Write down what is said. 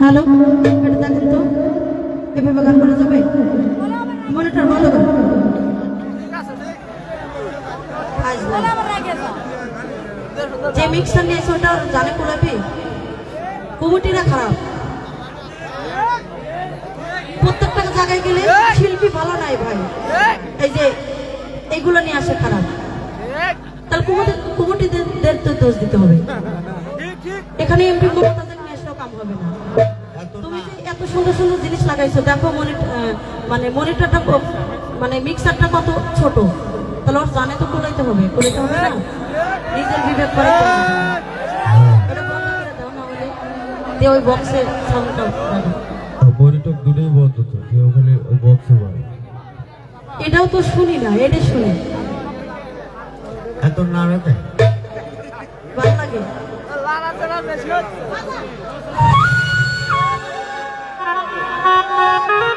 Hello? এটা দেখেন তো? এভাবে গান করা যাবে? মনিটর করে যে মিক্সার নিয়েছে ওটা জানে কোলাবি কমিটিরা খারাপ। প্রত্যেকটা জায়গায় গেলে শিল্পী ভালো নাই ভাই। এই যে এইগুলো নিয়ে আসে খারাপ। তাহলে কমিটি কমিটিদের তো দোষ দিতে হবে। এখানে এমপি মমতাদের সুন্দর সুন্দর জিনিস লাগাইছো। দেখো মানে মনিটরটা মানে মিক্সারটা কত ছোট। তাহলে ওর জানে তো কোলাইতে হবে। কোলাইতে হবে না? নিজের বিবেক করে করতে হবে। ওটা বন্ধ করে দাও না হলে দিয়ে ওই বক্সে সাউন্ডটা মনিটর দুটোই বন্ধ তো। যে ওখানে ওই বক্সে মারে। এটাও তো শুনি না এটা শুনি। এত নাড়াতে ভালো লাগে। Thank you.